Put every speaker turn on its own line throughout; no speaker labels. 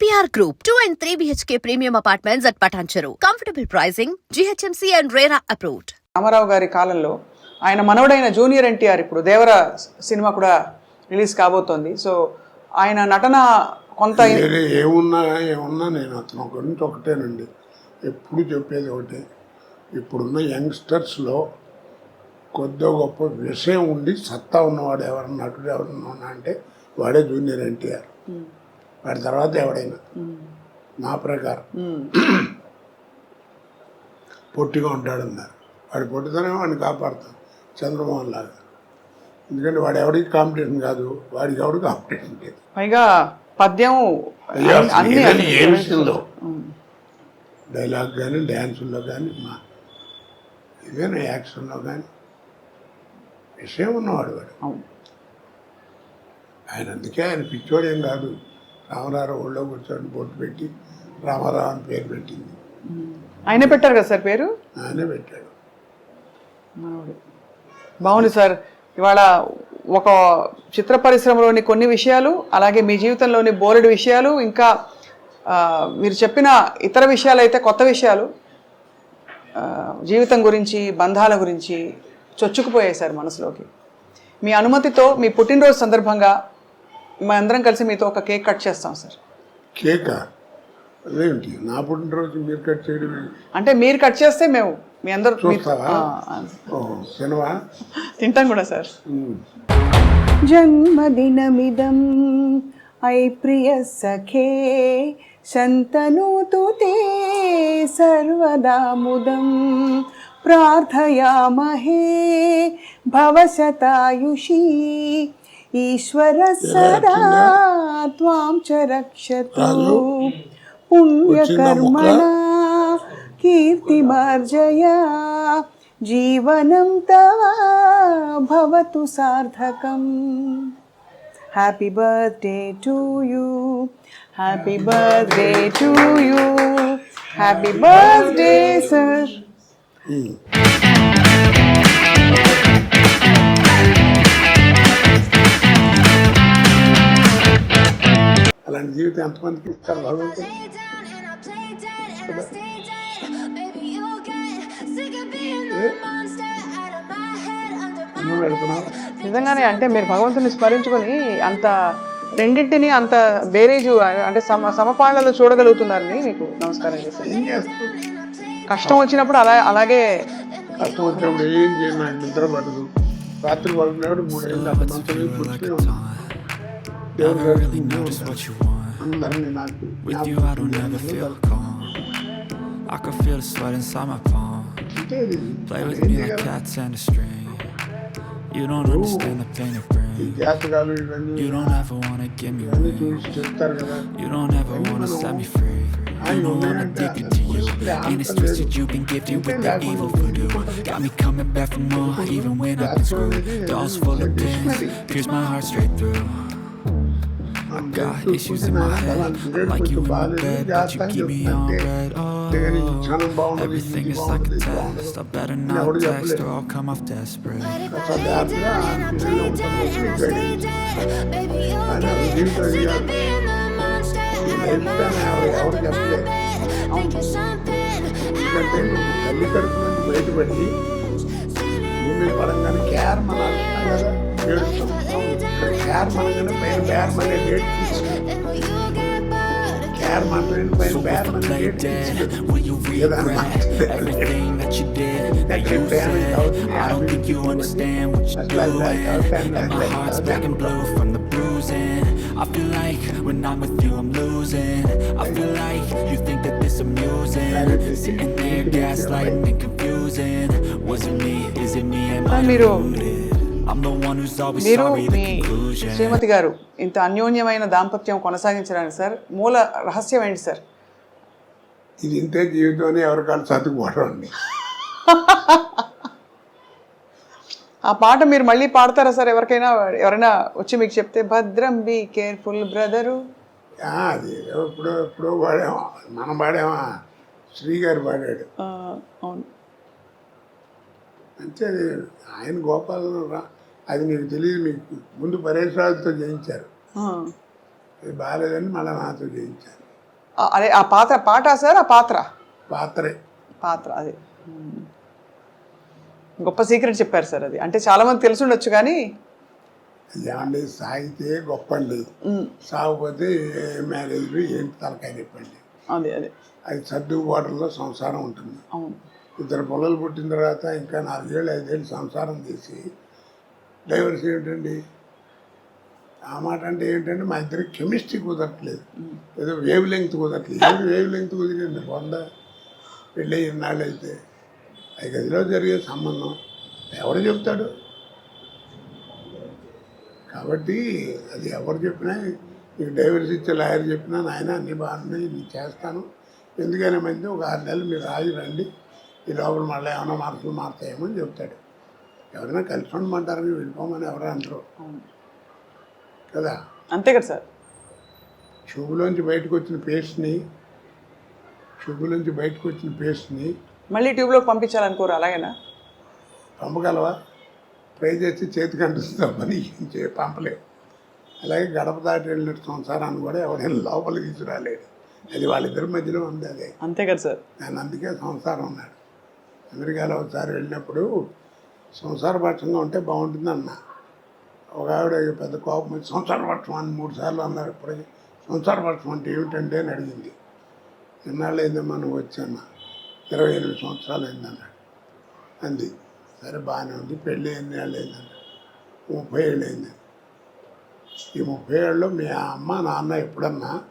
APR Group, 2 and 3 BHK premium apartments at Patancheru. Comfortable pricing, GHMC and RERA approved.
Ramarao గారి కాలంలో ఆయన మనవడైన junior NTR ఇప్పుడు దేవర సినిమా కూడా రిలీజ్ కాబోతోంది. సో ఆయన నటన కొంత
ఏమున్నా ఏమున్నా నేను అతను గురించి ఒకటేనండి. ఎప్పుడు చెప్పేది ఒకటే. ఇప్పుడున్న యంగ్స్టర్స్లో కొద్దిగా గొప్ప విషయం ఉండి సత్తా ఉన్నవాడు ఎవరన్నా నటుడు ఎవరన్నా ఉన్నా అంటే వాడే జూనియర్ ఎన్టీఆర్. వాడి తర్వాత ఎవడైనా. నా ప్రకారం. పొట్టిగా ఉంటాడన్నారు. వాడి పొట్టితనం వాడిని కాపాడుతాం చంద్రమోహన్ లాగా. ఎందుకంటే వాడు ఎవరికి కాంపిటీషన్ కాదు వాడికి ఎవడు కాంపిటీషన్ లేదు.
పైగా పద్యం
ఏ విషయంలో. డైలాగ్ కానీ డ్యాన్సుల్లో కానీ మా ఏదైనా యాక్షన్లో కానీ విషయం ఉన్నవాడు వాడు. ఆయన అందుకే ఆయన పిచ్చోడు ఏం కాదు. రామారావు ఒళ్ళో కూర్చొని బొట్టు పెట్టి రామారావు అని పేరు పెట్టింది.
ఆయనే పెట్టారు కదా సార్ పేరు?
ఆయనే పెట్టాడు.
బాగుంది సార్. ఇవాళ ఒక చిత్ర పరిశ్రమలోని కొన్ని విషయాలు అలాగే మీ జీవితంలోని బోలెడు విషయాలు ఇంకా మీరు చెప్పిన ఇతర విషయాలు అయితే కొత్త విషయాలు జీవితం గురించి బంధాల గురించి చొచ్చుకుపోయాయి సార్ మనసులోకి. మీ అనుమతితో మీ పుట్టినరోజు సందర్భంగా మా అందరం కలిసి మీతో ఒక కేక్ కట్ చేస్తాం సార్.
కేక? అదేమిటి నా పుట్టినరోజు మీరు కట్ చేయడం?
అంటే మీరు కట్ చేస్తే మేము మీ అందరూ
చూస్తావా? సినిమా
తింటాం కూడా సార్. జన్మదినమిదం ఐ ప్రియ సఖే శంతనూతు తే సర్వదా ముదం. ప్రార్థయామహే భవశతాయుషీ
ईश्वर सदा
त्वां च रक्षतु। पुण्यकर्मणा कीर्तिमार्जया। जीवनं तव भवतु सार्थकम्। Happy birthday to you happy birthday to you happy birthday sir my head, under my
నువ్వు వెళ్తున్నావు?
నిజంగానే అంటే మీరు భగవంతుని స్మరించుకొని అంత రెండింటిని అంత బేరేజు అంటే సమ సమపాళ్ళలో చూడగలుగుతున్నారని మీకు నమస్కారం చేశాను
ఏం చేస్తావు?
కష్టం వచ్చినప్పుడు అలా అలాగే
కష్టం వచ్చినప్పుడు ఏం చేయను నాకు నిద్ర పడదు రాత్రి పడుకునేవాడు మూడేళ్ళు అంత మంచి కూర్చుని ఉన్నాను Never
really notice what you want. With you, I don't ever feel calm. I can feel the sweat inside my palm. Play with me like cats and a string. You don't understand the pain
of being.
You don't ever wanna give me wings. You don't ever wanna set me free. You know I'm addicted to you. And it's twisted, you've been gifted with the evil voodoo. Got me coming back for more, even when I've been screwed. Dolls full of pins, pierce my heart straight through got issues in my head. Like you in my bed, but you keep me on red. Oh, everything is like a test. I better not text or I'll come off desperate.
But if I lay down and I play dead and I
stay dead, baby, you'll get sick of being the monster out of my head, out of my bed, thinking something out of
my head. ഭൂമിയിൽ
പടങ്ങാൻ
ಯಾರ
ಮನೆಗಿನ ಪೈರು
ಬ್ಯಾರ
ಮನೆ
ಯಾರ
ಮನೆಗಿನ ಪೈರು ಬ್ಯಾರ ಮನೆ Everything that you did, that you said, I don't think you understand what you're doing. And my heart's black and blue from the bruising. I feel like when I'm with you, I'm losing. I feel like you think that this amusing. Sitting there gaslighting and confusing. Was it me? Is it me? Am I deluded?
మీరు మీ. శ్రీమతి గారు ఇంత అన్యోన్యమైన దాంపత్యం కొనసాగించడానికి sir మూల రహస్యం ఏంటి sir?
ఇది ఇంతే జీవితం అని ఎవరికాళ్ళు చదువుకోవడం
ఆ పాట మీరు మళ్ళీ పాడతారా సార్? ఎవరికైనా ఎవరైనా వచ్చి మీకు చెప్తే భద్రం బి కేర్ఫుల్ బ్రదరు
ఆ, అది ఎప్పుడో ఎప్పుడో పాడామా మనం పాడామా? శ్రీ గారు పాడాడు.
అవును.
అంతే అది ఆయన గోపాల రా అది నీకు తెలియదు మీకు ముందు పరేష్ రాజుతో చేయించారు
ఆ,
అది బాగాలేదని మళ్ళీ నాతో చేయించారు
ఆ- అదే ఆ పాత్ర పాట సార్ ఆ పాత్ర?
పాత్రే.
పాత్ర అది. గొప్ప సీక్రెట్ చెప్పారు సార్ అది. అంటే చాలా మంది తెలిసి ఉండొచ్చు కానీ.
ఏమండి సాగితే గొప్ప అండి సాగపోతే మ్యారేజ్ ఏంటి తలకాయ చెప్పండి
అదే అదే.
అది సర్దుబాటులో సంసారం ఉంటుంది. ఇద్దరు పిల్లలు పుట్టిన తర్వాత ఇంకా నాలుగేళ్ళు ఐదేళ్ళు సంసారం చేసి డైవర్స్ ఏమిటండి? ఆ మాట అంటే ఏంటంటే మా ఇద్దరికి కెమిస్ట్రీ కుదరట్లేదు. ఏదో వేవ్ లెంగ్త్ కుదరట్లేదు. ఏది వేవ్ లెంగ్త్ కుదిరింది? వంద. పెళ్ళి అయితే అది గదిలో జరిగే సంబంధం ఎవడు చెప్తాడు? కాబట్టి అది ఎవరు చెప్పినా నీకు డైవర్స్ ఇచ్చే లాయర్ చెప్పినా నాయన అన్ని బాగున్నాయి నేను చేస్తాను. ఎందుకైనా మంది ఒక ఆరు నెలలు మీరు రాజు రండి. ఈ లోపల మళ్ళీ ఏమైనా మార్పులు మారుతాయేమో అని చెప్తాడు. ఎవరైనా కలిసి ఉండమంటారని వెళ్ళిపోమని ఎవరు అంటారు. కదా?
అంతే కదా సార్.
ట్యూబ్లోంచి బయటకు వచ్చిన పేస్ట్ని ట్యూబ్లోంచి బయటకు వచ్చిన పేస్ట్ని
మళ్ళీ ట్యూబ్లోకి పంపించాలనుకోరు? అలాగేనా?
పంపగలవా? ఫ్రై చేసి చేతికి అంటుస్తాం పని చే పంపలేవు అలాగే గడప దాటి వెళ్ళిన సంసారాన్ని కూడా ఎవరైనా లోపలికి తీసుకురాలేడు అది వాళ్ళిద్దరి మధ్యలో ఉంది అదే.
అంతే కదా సార్.
నేను అందుకే సంసారం ఉన్నాడు అమెరికాలో ఒకసారి వెళ్ళినప్పుడు సంసారపక్షంగా ఉంటే బాగుంటుంది అన్న. ఒక ఆవిడ పెద్ద కోపం వచ్చి సంసారపక్షం అని మూడు సార్లు అన్నారు. ఇప్పటికి సంసారపక్షం అంటే ఏమిటంటే అని అడిగింది. ఎన్నాళ్ళు అయిందమ్మా నువ్వు వచ్చాను ఇరవై ఎనిమిది సంవత్సరాలు అయిందన్నాడు అంది. సరే బాగానే ఉంది. పెళ్ళి ఎన్ని ఏళ్ళు అయిందన్నాడు ముప్పై ఏళ్ళు అయింది ఈ ముప్పై ఏళ్ళలో మీ అమ్మ నాన్న ఎప్పుడన్నా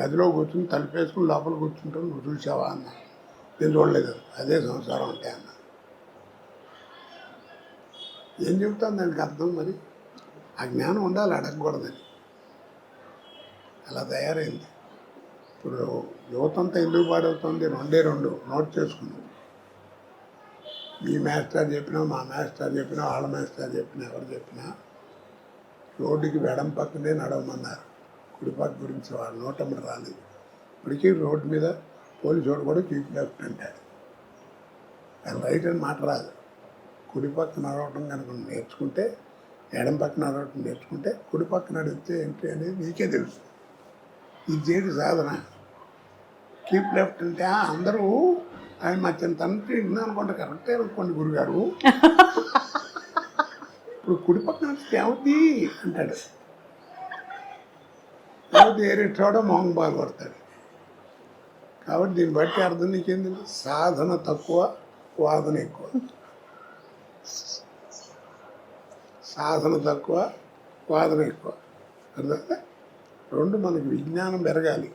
గదిలో కూర్చుని తలుపేసుకుని లోపల కూర్చుంటాం నువ్వు చూసావా అన్న. నేను చూడలేదు. అదే సంసారం అంటే అన్న. ఏం చెబుతాను దానికి అర్థం మరి? ఆ జ్ఞానం ఉండాలి అడగకూడదని. అలా తయారైంది. ఇప్పుడు యువతంతా ఎందుకు పాడవుతుంది? రెండే రెండు నోట్ చేసుకున్నాం. మీ మాస్టర్ చెప్పినా మా మాస్టర్ చెప్పినా వాళ్ళ మాస్టర్ చెప్పినా ఎవరు చెప్పినా రోడ్డుకి వెడం పక్కనే నడవమన్నారు. కుడిపక్క గురించి వాళ్ళు నోటమ్మడి రాలేదు. ఇప్పటికీ రోడ్డు మీద పోలీసు వాడు కూడా చీఫ్ లెఫ్ట్ అంటాడు అది రైట్ అని మాట రాదు. కుడి పక్క నడవటం కనుక నేర్చుకుంటే ఎడం పక్క నడవటం నేర్చుకుంటే కుడి పక్క నడిస్తే ఏంటి అనేది నీకే తెలుసు. ఇది చేయడు సాధన. కీప్ లెఫ్ట్ అంటే "ఆ, అందరూ ఆయన మా చిన్న తండ్రి అనుకుంటే కరెక్టే అనుకోండి గురుగారు. ఇప్పుడు కుడి పక్కన నడిస్తే ఏమవుద్ది అంటాడు. కాబట్టి ఏ రెట్టాడో మొహం బాగా కాబట్టి దీన్ని బట్టి అర్థం నీకేం తెలుసు? సాధన తక్కువ వాదన ఎక్కువ. సాధన తక్కువ వాదన ఎక్కువ. అర్థమైందా? రెండు మనకి విజ్ఞానం పెరగాలి.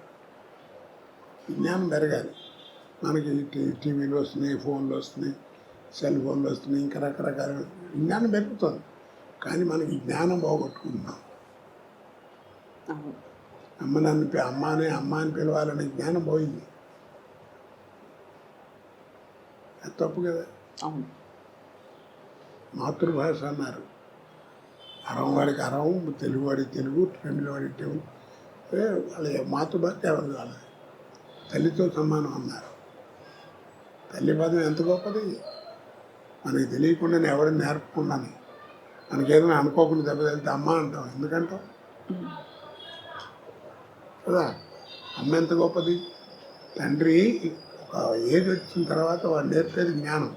విజ్ఞానం పెరగాలి. మనకి టీవీలు వస్తున్నాయి ఫోన్లు వస్తున్నాయి సెల్ ఫోన్లు వస్తున్నాయి ఇంకా రకరకాల విజ్ఞానం పెరుగుతుంది. కానీ మనకి జ్ఞానం పోగొట్టుకుంటున్నాం. అమ్మ నన్ను అమ్మ అని అమ్మ అని పిలవాలనే జ్ఞానం పోయింది. అది తప్పు కదా?
అవును.
మాతృభాష అన్నారు. అరం వాడికి అరం తెలుగు వాడికి తెలుగు వాళ్ళ మాతృభాష ఎవరు వాళ్ళది? తల్లితో సమానం అన్నారు. తల్లి పదం ఎంత గొప్పది? మనకి తెలియకుండానే ఎవరిని నేర్పకుండానే మనకేదైనా అనుకోకుండా దెబ్బ అమ్మ అంటాం. ఎందుకంటాం? కదా? అమ్మ ఎంత గొప్పది? తండ్రి ఒక ఏజ్ వచ్చిన తర్వాత వాడు నేర్పేది జ్ఞానం.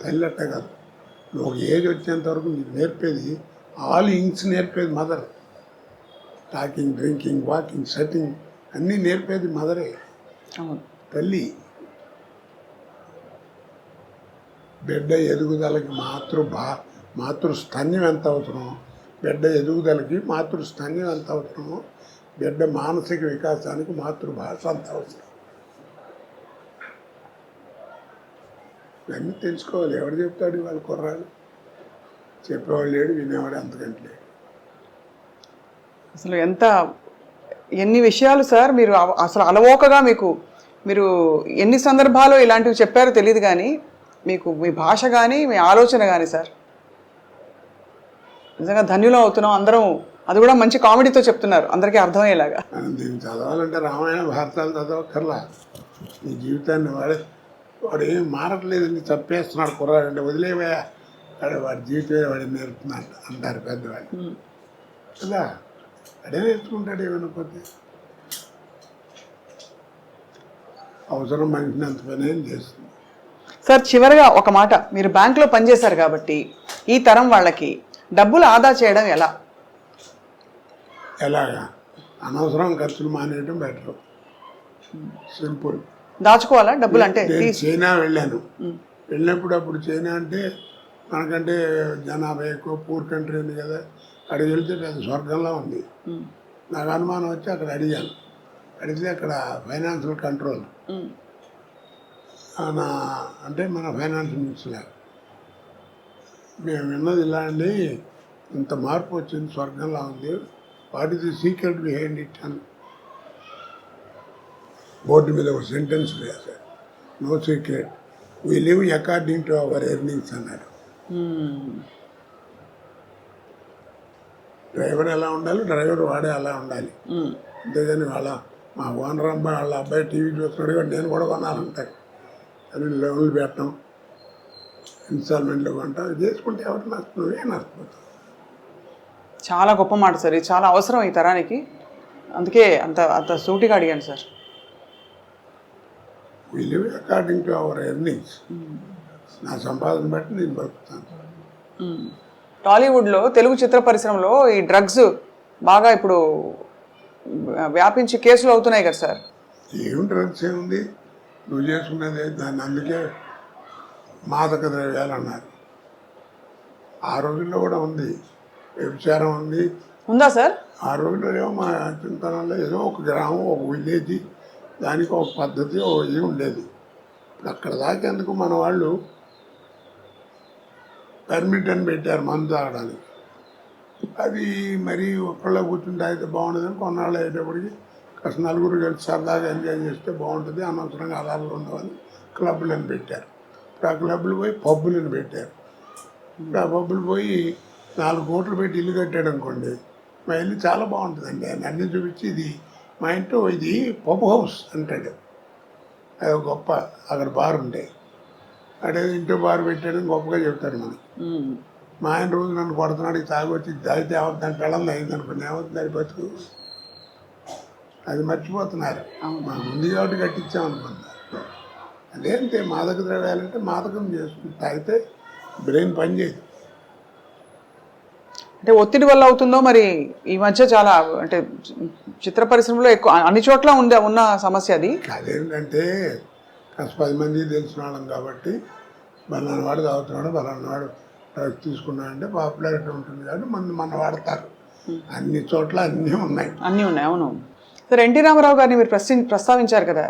తల్లి అట్ట కాదు. ఒక ఏజ్ వచ్చేంత వరకు నీకు నేర్పేది all ఇంగ్స్ నేర్పేది mother talking drinking walking setting అన్నీ నేర్పేది మదరే తల్లి బిడ్డ ఎదుగుదలకి మాతృ భా మాతృ స్తన్యం ఎంత అవసరమో బిడ్డ ఎదుగుదలకి మాతృ స్తన్యం ఎంత అవసరమో బిడ్డ మానసిక వికాసానికి మాతృభాష అంత అవసరం. ఇవన్నీ తెలుసుకోవాలి. ఎవడు చెప్తాడు? వాళ్ళ కుర్రాడు. చెప్పేవాడు లేడు వినేవాడు అంతకంటే
అసలు ఎంత ఎన్ని విషయాలు సార్ మీరు అసలు అలవోకగా మీకు మీరు ఎన్ని సందర్భాల్లో ఇలాంటివి చెప్పారో తెలియదు కానీ మీకు మీ భాష కానీ మీ ఆలోచన కానీ సార్. నిజంగా ధన్యులం అవుతున్నాం అందరం. అది కూడా మంచి కామెడీతో చెప్తున్నారు. అందరికీ అర్థమయ్యేలాగా.
దీన్ని చదవాలంటే రామాయణ భారతాలు చదవక్కర్లా. నీ జీవితాన్ని వాడే వాడు ఏం మారట్లేదండి తప్పేస్తున్నాడు కుర్రాడు అంటే వదిలేవయా వాడు వాడి జీవితమే వాడి నేర్పుతున్నాడు అంటారు పెద్దవాళ్ళు. కదా? వాడే నేర్చుకుంటాడు ఏమైనా పోతే అవసరం మనిషిని అంత పని ఏం చేస్తుంది?
సార్ చివరిగా ఒక మాట. మీరు బ్యాంకులో పనిచేశారు కాబట్టి ఈ తరం వాళ్ళకి డబ్బులు ఆదా చేయడం ఎలా?
ఎలాగా? అనవసరం ఖర్చులు మానేయడం బెటర్. సింపుల్.
దాచుకోవాలా? డబ్బులు అంటే
చైనా వెళ్ళాను. వెళ్ళినప్పుడు అప్పుడు చైనా అంటే మనకంటే జనాభా ఎక్కువ పూర్ కంట్రీ ఉంది కదా అక్కడికి వెళ్తే పెద్ద స్వర్గంలో ఉంది. నాకు అనుమానం వచ్చి అక్కడ అడిగాను. అడిగితే అక్కడ ఫైనాన్షియల్ కంట్రోల్. నా అంటే మన ఫైనాన్స్ మినిస్టర్ మేము విన్నది ఇలా అండి ఇంత మార్పు వచ్చింది స్వర్గంలో ఉంది. What is the secret behind it అని. బోర్డు మీద ఒక సెంటెన్స్ రాశారు. No secret. We live according to our earnings అన్నాడు.
ఉమ్.
డ్రైవర్ ఎలా ఉండాలి? డ్రైవర్ వాడే అలా ఉండాలి.
ఉమ్.
అంతేగాని వాళ్ళ మా ఓనర్ అబ్బాయి వాళ్ళ అబ్బాయి టీవీ చూస్తున్నాడు కాబట్టి నేను కూడా కొనాలంటారు. అని లోన్లు పెట్టడం ఇన్స్టాల్మెంట్లు కొంటాం. చేసుకుంటే ఎవరు నష్టం? నువ్వే నష్టపోతావు.
చాలా గొప్ప మాట సార్. ఇది చాలా అవసరం ఈ తరానికి. అందుకే అంత అంత సూటిగా అడిగాను sir.
We live according to our earnings నా సంపాదన బట్టి నేను బతుకుతాను.
టాలీవుడ్లో తెలుగు చిత్ర పరిశ్రమలో ఈ డ్రగ్స్ బాగా ఇప్పుడు వ్యాపించి కేసులు అవుతున్నాయి కదా సార్.
ఏం డ్రగ్స్ ఏముంది నువ్వు చేసుకున్నది దాన్ని అందుకే మాదక ద్రవ్యాలు అన్నారు. ఆ రోజుల్లో కూడా ఉంది. వ్యభిచారం ఉంది.
ఉందా సార్?
ఆ రోజుల్లో ఏమో మా చింతనంలో ఏదో ఒక గ్రామం ఒక విలేజ్ దానికి ఒక పద్ధతి ఒక ఇది ఉండేది. ఇప్పుడు అక్కడ దాకేందుకు మన వాళ్ళు పర్మిట్ అని పెట్టారు మందు తాగడానికి. అది మరి ఒక్కళ్ళ అయితే తాగితే బాగుండదని కొన్నాళ్ళు అయ్యేటప్పటికి కాస్త నలుగురు కలిసి సరదాగా ఎంజాయ్ చేస్తే బాగుంటుంది అనవసరంగా అలాలు ఉండవని క్లబ్లను పెట్టారు. ఇప్పుడు ఆ క్లబ్లు పోయి పబ్బులను పెట్టారు. ఇప్పుడు ఆ పబ్బులు పోయి నాలుగు కోట్లు పెట్టి ఇల్లు కట్టాడు అనుకోండి మా ఇల్లు చాలా బాగుంటుందండి. అన్నీ చూపించి ఇది మా ఇంట్లో ఇది పబ్ హౌస్ అంటాడు. అది ఒక గొప్ప అక్కడ బార్ ఉంటాయి అదే ఇంట్లో బార్ పెట్టాడని గొప్పగా చెప్తారు మనకి. మా ఆయన రోజు నన్ను కొడుతున్నాడు ఇది తాగొచ్చి తాగితే ఏమవుతుంది? దాని అయింది అనుకుని ఏమవుతుంది? దాని బతుకు. అది మర్చిపోతున్నారు. మా ముందు కాబట్టి కట్టించాం అనుకున్నారు అదేంటే మాదక ద్రవ్యాలంటే మాదకం చేసుకుని తాగితే బ్రెయిన్ పనిచేయదు.
అంటే ఒత్తిడి వల్ల అవుతుందో మరి ఈ మధ్య చాలా అంటే చిత్ర పరిశ్రమలో ఎక్కువ అన్ని చోట్ల ఉంది ఉన్న సమస్య అది?
అదేంటంటే కాస్త పది మంది తెలిసిన వాళ్ళం కాబట్టి బలానా వాడు తాగుతున్నాడు బలానా వాడు డ్రగ్స్ తీసుకున్నాడంటే పాపులారిటీ ఉంటుంది కాబట్టి మన మన వాడతారు. అన్ని చోట్ల అన్నీ ఉన్నాయి.
అన్నీ ఉన్నాయి అవును. సార్ ఎన్టీ రామారావు గారిని మీరు ప్రశ్న ప్రస్తావించారు కదా